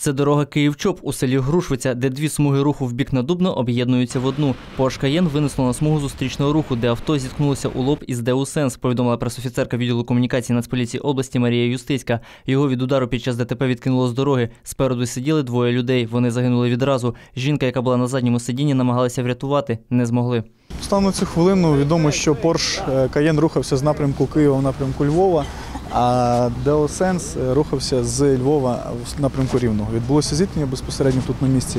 Це дорога Київ-Чоп у селі Грушвиця, де дві смуги руху в бік на Дубно об'єднуються в одну. Porsche Cayenne винесло на смугу зустрічного руху, де авто зіткнулося у лоб із Деусенс, повідомила пресофіцерка відділу комунікації Нацполіції області Марія Юстицька. Його від удару під час ДТП відкинуло з дороги. Спереду сиділи двоє людей. Вони загинули відразу. Жінка, яка була на задньому сидінні, намагалася врятувати, не змогли. Станом на цю хвилину відомо, що Porsche е, Cayenne рухався з напрямку Києва в напрямку Львова, а Деосенс рухався з Львова в напрямку Рівного. Відбулося зіткнення безпосередньо тут на місці.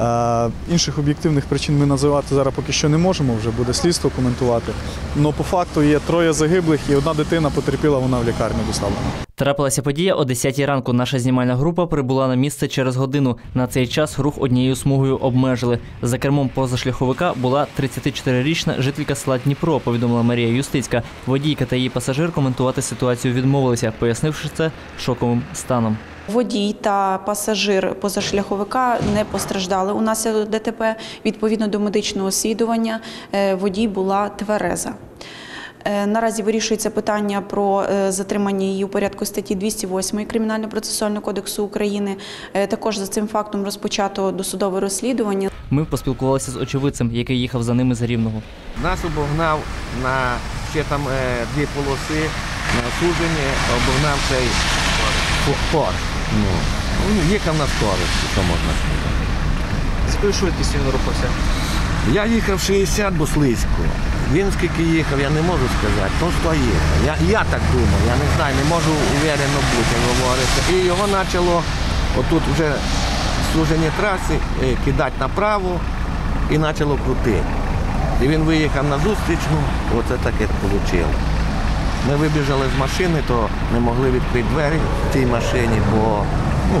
Е, Інших об'єктивних причин ми називати зараз поки що не можемо, вже буде слідство коментувати. Але по факту є троє загиблих і одна дитина потерпіла, вона в лікарню доставлена. Трапилася подія о 10 ранку. Наша знімальна група прибула на місце через годину. На цей час рух однією смугою обмежили. За кермом позашляховика була 34-річна жителька села Дніпро, повідомила Марія Юстицька. Водійка та її пасажир коментувати ситуацію відмовилися, пояснивши це шоковим станом. Водій та пасажир позашляховика не постраждали унаслідок ДТП. Відповідно до медичного освідування, е, водій була твереза. Е, Наразі вирішується питання про е, затримання її у порядку статті 208 Кримінально-процесуального кодексу України. Також за цим фактом розпочато досудове розслідування. Ми поспілкувалися з очевидцем, який їхав за ними з Рівного. Нас обогнав на ще там дві полоси на сужені, обогнав цей Порш. Ну, ну, їхав на скорості, що можна сказати. З якою швидкістю він рухався? Я їхав 60, бо слизько. Він скільки їхав, я не можу сказати. Просто їхав. Я, я так думав, я не знаю, не можу уверено бути, як говориться. І його почало отут вже сужені траси е, кидати направо і почало крутити. І він виїхав на зустрічну, оце таке вийшло. Ми вибіжали з машини, то не могли відкрити двері в цій машині, бо ну,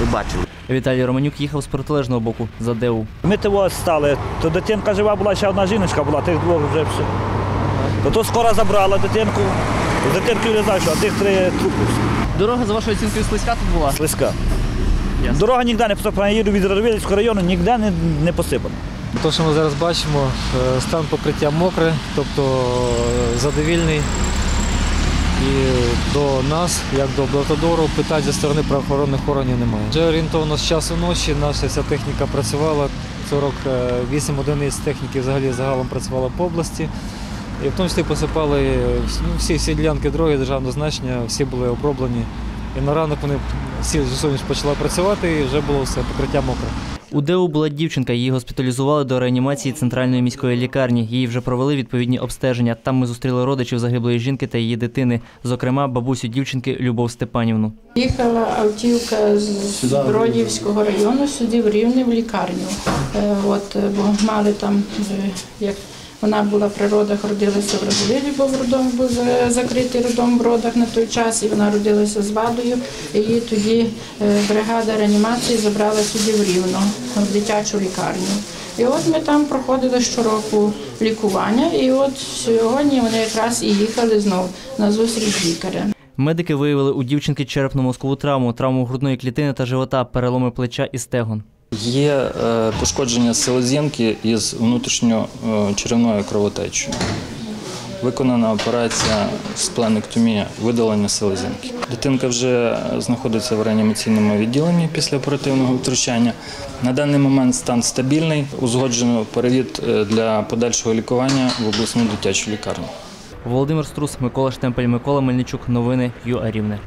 ви бачили. Віталій Романюк їхав з протилежного боку за ДЕУ. Ми того стали, то дитинка жива була, ще одна жіночка була, тих двох вже все. То то скоро забрала дитинку. З дитинкою не знаю, що, а тих три трупи. Дорога за вашою оцінкою слизька тут була. Слизька. Ясно. Дорога ніде не посипана. Я їду від Радовилівського району, ніде не, не посипана. Те, що ми зараз бачимо, е, стан покриття мокре, тобто е, задовільний. І до нас, як до Блатодору, питань зі сторони правоохоронних органів немає. Вже орієнтовно з часу ночі наша вся техніка працювала. 48 одиниць техніки взагалі загалом працювала по області. І в тому числі посипали ну, всі, всі ділянки дороги державного значення, всі були оброблені. І на ранок вони всі сонячно почала працювати і вже було все покриття мокре. У ДЕУ була дівчинка, її госпіталізували до реанімації центральної міської лікарні. Їй вже провели відповідні обстеження. Там ми зустріли родичів загиблої жінки та її дитини, зокрема бабусю дівчинки Любов Степанівну. Їхала автівка з Бродівського району сюди в Рівне в лікарню. Е, От, бо мали там, е, як вона була при родах, родилася в Радовилі, бо в роддом був закритий роддом в родах на той час, і вона родилася з вадою. Її тоді е, бригада реанімації забрала сюди в Рівно, в дитячу лікарню. І от ми там проходили щороку лікування, і от сьогодні вони якраз і їхали знов на зустріч з лікарем. Медики виявили у дівчинки черепно-мозкову травму, травму грудної клітини та живота, переломи плеча і стегон. Є е, пошкодження селезінки із внутрішньочеревною кровотечею. Виконана операція спленектомія, видалення селезінки. Дитинка вже знаходиться в реанімаційному відділенні після оперативного втручання. На даний момент стан стабільний, узгоджено перевід е, для подальшого лікування в обласну дитячу лікарню. Володимир Струс, Микола Штемпель, Микола Мельничук. Новини ЮА Рівне.